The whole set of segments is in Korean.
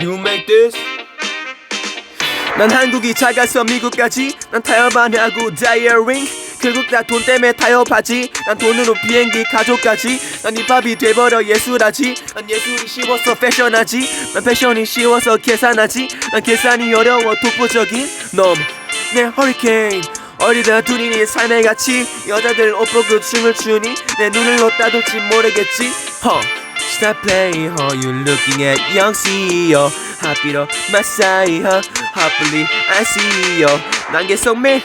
You make this. 난 한국이 작아서 미국까지 난 타협 안 하고 다이어링 결국 다돈 때문에 타협하지. 난 돈으로 비행기 가족까지. 난 힙합이 돼버려 예술하지. 난 예술이 쉬워서 패션하지. 난 패션이 쉬워서 계산하지. 난 계산이 어려워 독보적인 놈내 허리케인. 어리다 둘이 네 삶의 가치. 여자들 옷 보고 춤을 추니 내 눈을 놓다도 지 모르겠지. 허. Stop playing, huh? You looking at young CEO. 하피로 마사이, huh? Happily, I see you. 난 계속 밀,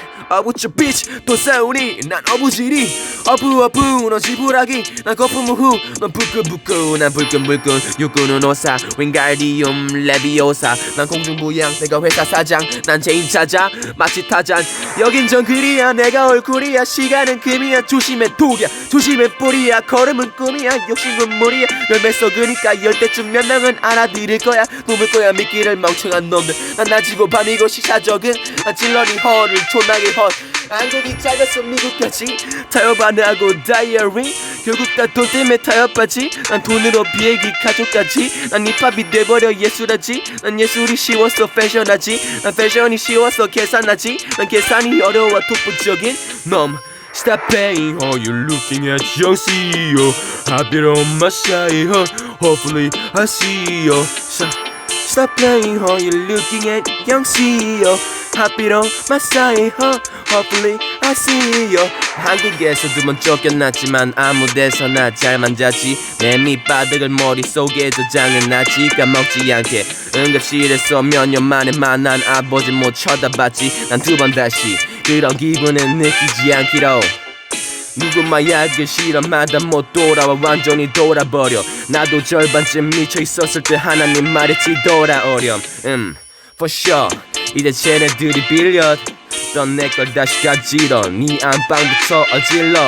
bitch. 또 싸우니, 난 어부지리. 어부, 어부, 너 지푸라기. 난 거품 후, 넌 부끄부끄. 난 불끈불끈, 육군은 오사. 윙갈디움, 레비오사. 난 공중부양, 내가 회사 사장. 난 제인 찾아, 마치 타잔. 여긴 정글이야, 내가 얼굴이야. 시간은 금이야, 조심해 독이야. 조심해 뿌리야, 걸음은 꿈이야. 욕심은 무리야. 열매 썩으니까 열 때쯤 몇 명은 알아들을 거야. 놈을 거야, 미끼를 멍청한 놈들. 난 낮이고 밤이고 시사적은. 난 찔러니 허를 존나게 헛. 한국이 작아서 미국까지. 타협 안 하고 다이어링 결국 다 돈 때문에 타협하지. 난 돈으로 비행기 가족까지. 난 힙합이 돼버려 예술하지. 난 예술이 쉬워서 패션하지. 난 패션이 쉬워서 계산하지. 난 계산이 어려워 독보적인 놈. Stop paying, oh you looking at young CEO I've been on my side? Hopefully I see you Stop, playing, oh you looking at young CEO been on my side, huh? Hopefully I see you. 한국에서 두 번 쫓겨났지만 아무 데서나 잘 만졌지. 내 밑바닥을 머릿속에 저장해 놨지. 까먹지 않게 응급실에서 몇 년 만에 만난 아버지 못 쳐다봤지. 난 두 번 다시 그런 기분은 느끼지 않기로 누구 마약을 실험하다 못 돌아와 완전히 돌아버려. 나도 절반쯤 미쳐 있었을 때 하나님 말했지 돌아오렴. 음 for sure. 이제 쟤네들이 빌려 넌내걸 다시 가지러. 네 안방부터 어질러.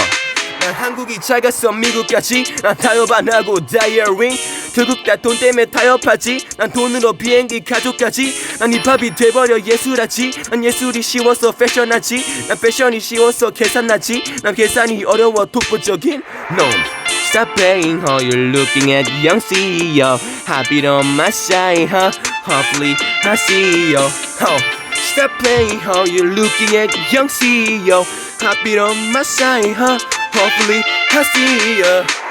난 한국이 작아서 미국까지 난 타협 안 하고 다이어링 결국 다돈 때문에 타협하지 난 돈으로 비행기 가족까지 난 힙합이 돼버려 예술하지 난 예술이 쉬워서 패션하지 난 패션이 쉬워서 계산하지 난 계산이 어려워 독보적인 놈 Stop playing, huh? You're looking at young CEO. Happy on my side, huh? Hopefully I see you. Oh. Stop playing, huh? You're looking at young CEO. Happy on my side, huh? Hopefully I see you.